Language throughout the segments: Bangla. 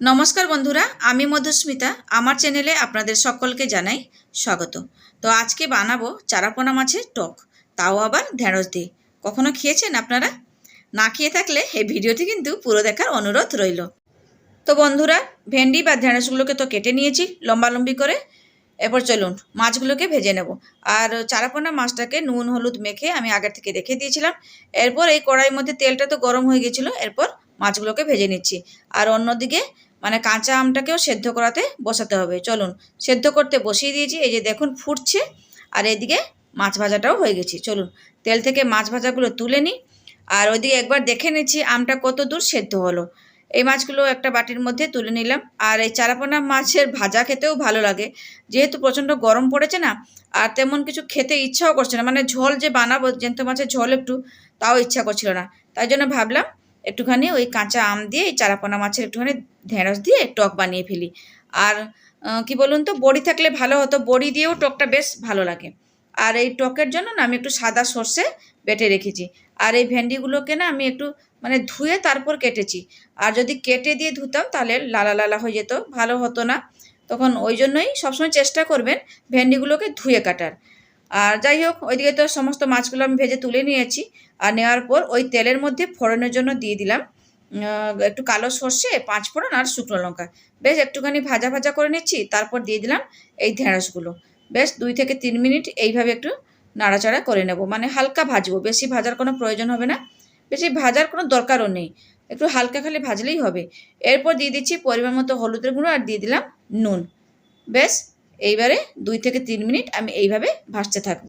নমস্কার বন্ধুরা, আমি মধুস্মিতা। আমার চ্যানেলে আপনাদের সকলকে জানাই স্বাগত। তো আজকে বানাবো চারাপোনা মাছের টক, তাও আবার ঢেঁড়স দিয়ে। কখনো খেয়েছেন আপনারা? না খেয়ে থাকলে এই ভিডিওটি কিন্তু পুরো দেখার অনুরোধ রইল। তো বন্ধুরা, ভেন্ডি বা ঢেঁড়সগুলোকে তো কেটে নিয়েছি লম্বালম্বি করে। এরপর চলুন, মাছগুলোকে ভেজে নেব। আর চারাপোনা মাছটাকে নুন, হলুদ মেখে আমি আগের থেকে রেখে দিয়েছিলাম। এরপর এই কড়াইয়ের মধ্যে তেলটা তো গরম হয়ে গেছিল, এরপর মাছগুলোকে ভেজে নিচ্ছি। আর অন্যদিকে মানে কাঁচা আমটাকেও সেদ্ধ করাতে বসাতে হবে। চলুন, সেদ্ধ করতে বসিয়ে দিয়েছি। এই যে দেখুন, ফুটছে। আর এদিকে মাছ ভাজাটাও হয়ে গেছে। চলুন, তেল থেকে মাছ ভাজাগুলো তুলে নিই। আর ওইদিকে একবার দেখে নিচ্ছি আমটা কত দূর সেদ্ধ হলো। এই মাছগুলো একটা বাটির মধ্যে তুলে নিলাম। আর এই চারাপোনা মাছের ভাজা খেতেও ভালো লাগে। যেহেতু প্রচণ্ড গরম পড়েছে না, আর তেমন কিছু খেতে ইচ্ছাও করছে না। মানে ঝোল যে বানাবো জ্যান্ত মাছের ঝোল একটু, তাও ইচ্ছা করছিল না। তাই জন্য ভাবলাম একটুখানি ওই কাঁচা আম দিয়ে, এই চারাপোনা মাছের একটুখানি ঢেঁড়স দিয়ে টক বানিয়ে ফেলি। আর কি বলুন তো, বড়ি থাকলে ভালো হতো, বড়ি দিয়েও টকটা বেশ ভালো লাগে। আর এই টকের জন্য না আমি একটু সাদা সর্ষে বেটে রেখেছি। আর এই ভেন্ডিগুলোকে না আমি একটু মানে ধুয়ে তারপর কেটেছি। আর যদি কেটে দিয়ে ধুতাম তাহলে লালা লালা হয়ে যেত, ভালো হতো না। তখন ওই জন্যই সবসময় চেষ্টা করবেন ভেন্ডিগুলোকে ধুয়ে কাটার। আর যাই হোক, ওইদিকে তো সমস্ত মাছগুলো আমি ভেজে তুলে নিয়েছি। আর নেওয়ার পর ওই তেলের মধ্যে ফোড়নের জন্য দিয়ে দিলাম। একটু কালো সর্ষে, পাঁচ ফোড়ন আর শুকনো লঙ্কা। বেশ, একটুখানি ভাজা ভাজা করে নিচ্ছি, তারপর দিয়ে দিলাম এই ঢেঁড়সগুলো বেশ, দুই থেকে তিন মিনিট এইভাবে একটু নাড়াচাড়া করে নেব। মানে হালকা ভাজবো, বেশি ভাজার কোনো প্রয়োজন হবে না। বেশি ভাজার কোনো দরকারও নেই। একটু হালকা খালি ভাজলেই হবে। এরপর দিয়ে দিচ্ছি পরিমাণ মতো হলুদের গুঁড়ো আর দিয়ে দিলাম নুন। বেশ এইবারে দুই থেকে তিন মিনিট আমি এইভাবে ভাসতে থাকব।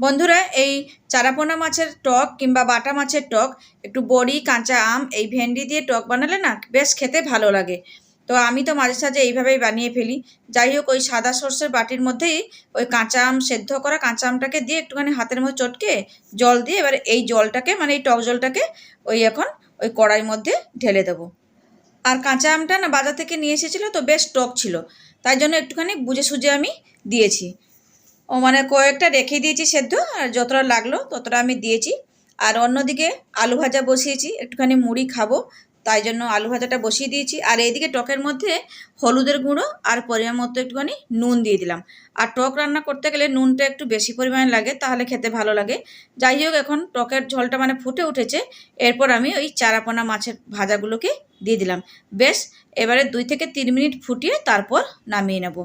বন্ধুরা, এই চারাপোনা মাছের টক কিংবা বাটা মাছের টক, একটু বড়ি, কাঁচা আম, এই ভেন্ডি দিয়ে টক বানালে না বেশ খেতে ভালো লাগে। তো আমি তো মাঝে সাঝে এইভাবেই বানিয়ে ফেলি। যাই হোক, ওই সাদা সর্ষের বাটির মধ্যেই ওই কাঁচা আম সেদ্ধ করা কাঁচা আমটাকে দিয়ে একটুখানি হাতের মধ্যে চটকে জল দিয়ে এবার এই জলটাকে মানে এই টক জলটাকে ওই এখন ওই কড়াইর মধ্যে ঢেলে দেবো। আর কাঁচা আমটা না বাজার থেকে নিয়ে এসেছিল তো বেশ টক ছিল। তাই জন্য একটুখানি বুঝে সুঝে আমি দিয়েছি। ও মানে কয়েকটা রেখে দিয়েছি সেদ্ধ, আর যতটা লাগল ততটা আমি দিয়েছি। আর অন্যদিকে আলু ভাজা বসিয়েছি, একটুখানি মুড়ি খাব, তাই জন্য আলু ভাজাটা বসিয়ে দিয়েছি। আর এইদিকে টকের মধ্যে হলুদের গুঁড়ো আর পরিমাণ মতো একটুখানি নুন দিয়ে দিলাম। আর টক রান্না করতে গেলে নুনটা একটু বেশি পরিমাণে লাগে, তাহলে খেতে ভালো লাগে। যাই হোক, এখন টকের ঝোলটা মানে ফুটে উঠেছে। এরপর আমি ওই চারাপোনা মাছের ভাজাগুলোকে দিয়ে দিলাম। বেশ, এবারে দুই থেকে তিন মিনিট ফুটিয়ে তারপর নামিয়ে নেব।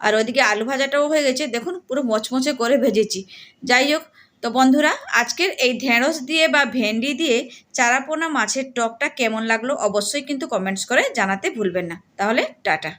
আর ওইদিকে আলু ভাজাটাও হয়ে গেছে। দেখুন, পুরো মচমচে করে ভেজেছি। যাই হোক, তো বন্ধুরা, আজকের এই ঢেঁড়স দিয়ে বা ভেন্ডি দিয়ে চারাপোনা মাছের টকটা কেমন লাগল অবশ্যই কিন্তু কমেন্টস করে জানাতে ভুলবেন না। তাহলে টাটা।